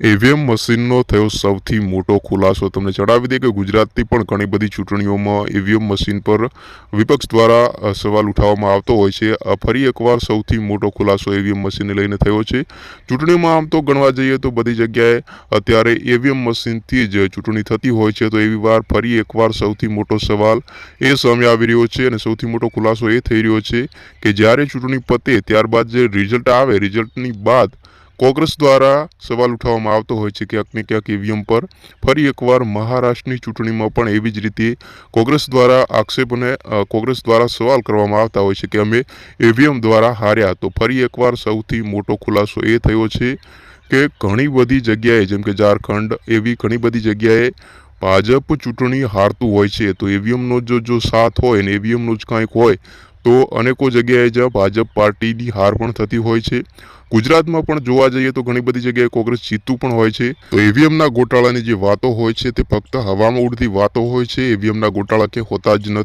EVM મશીનનો થયો સૌથી મોટો ખુલાસો. તમને જણાવી દઈએ કે ગુજરાતની પણ ઘણી બધી ચૂંટણીઓમાં ઈવીએમ મશીન પર વિપક્ષ દ્વારા સવાલ ઉઠાવવામાં આવતો હોય છે. ફરી એકવાર સૌથી મોટો ખુલાસો ઈવીએમ મશીનને લઈને થયો છે. ચૂંટણીમાં આમ તો ગણવા જઈએ તો બધી જગ્યાએ અત્યારે ઈવીએમ મશીનથી જ ચૂંટણી થતી હોય છે. તો એવી વાર ફરી એકવાર સૌથી મોટો સવાલ એ સામે આવી રહ્યો છે અને સૌથી મોટો ખુલાસો એ થઈ રહ્યો છે કે જ્યારે ચૂંટણી પતે ત્યારબાદ જે રિઝલ્ટ આવે, રિઝલ્ટની બાદ કોંગ્રેસ દ્વારા સવાલ ઉઠાવવામાં આવતો હોય છે ક્યાંક ક્યાંક ઈવીએમ પર. ફરી એકવાર મહારાષ્ટ્રની ચૂંટણીમાં પણ એવી જ રીતે કોંગ્રેસ દ્વારા આક્ષેપ અને કોંગ્રેસ દ્વારા સવાલ કરવામાં આવતા હોય છે કે અમે ઈવીએમ દ્વારા હાર્યા તો ફરી એકવાર સૌથી મોટો ખુલાસો એ થયો છે કે ઘણી બધી જગ્યાએ, જેમ કે ઝારખંડ, એવી ઘણી બધી જગ્યાએ ભાજપ ચૂંટણી હારતું હોય છે. તો ઈવીએમનો જો જો સાથ હોય ને ઈવીએમનું જ કાંઈક હોય તો અનેકો જગ્યાએ જ્યાં ભાજપ પાર્ટીની હાર પણ થતી હોય છે. ગુજરાતમાં પણ જોવા જઈએ તો ઘણી બધી જગ્યાએ કોંગ્રેસ જીતતું પણ હોય છે. તો ઈવીએમના ગોટાળાની જે વાતો હોય છે તે ફક્ત હવામાં ઉડતી વાતો હોય છે. ઈવીએમના ગોટાળા કે હોતા જ નથી.